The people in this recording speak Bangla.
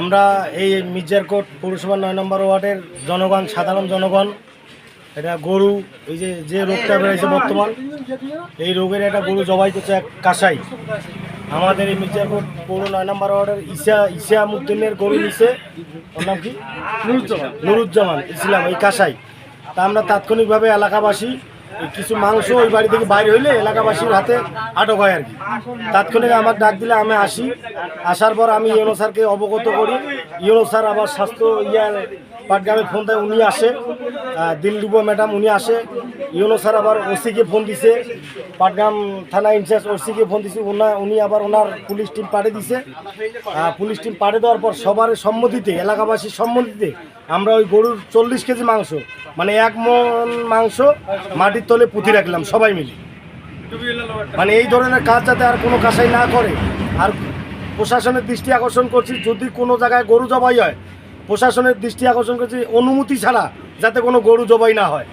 আমরা এই মির্জারকোট পৌরসভা নয় নম্বর ওয়ার্ডের জনগণ সাধারণ জনগণ এটা গরু এই যে যে রোগটা বেড়েছে বর্তমান এই রোগের একটা গরু জবাই করছে এক কাসাই। আমাদের এই মির্জারকোট পৌর নয় নম্বর ওয়ার্ডের ইসা ইসা মুদ্দিনের গরু নিছে। ওর নাম কি? নুরুজ্জামান। নুরুজ্জামান ইসলাম এই কাসাই। তা আমরা তাৎক্ষণিকভাবে এলাকাবাসী কিছু মাংস ওই বাড়ি থেকে বাইরে হইলে এলাকাবাসীর হাতে আটক হয় আর কি। তাৎক্ষণিক আমার ডাক দিলে আমি আসি। আসার পর আমি ইউনো স্যারকে অবগত করি। ইউনো স্যার আবার স্বাস্থ্য ইয়ার পাটগ্রামে ফোন দেয় উনি আসে। আহ, ম্যাডাম উনি আসে। ইউনো স্যার আবার ওসিকে ফোন দিছে, পাটগ্রাম থানা ইনচার্জ ওসিকে ফোন দিছে, উনি আবার ওনার পুলিশ টিম পাঠিয়ে দিছে। পুলিশ টিম পাঠিয়ে দেওয়ার পর সবার সম্মতিতে, এলাকাবাসীর সম্মতিতে আমরা ওই গরুর চল্লিশ কেজি মাংস মানে এক মন মাংস মাটির তলে পুঁতি রাখলাম সবাই মিলে। মানে এই ধরনের কাজ যাতে আর কোনো কাসাই না করে। আর প্রশাসনের দৃষ্টি আকর্ষণ করছি, যদি কোনো জায়গায় গরু জবাই হয়, প্রশাসনের দৃষ্টি আকর্ষণ করছি, অনুমতি ছাড়া যাতে কোনো গরু জবাই না হয়।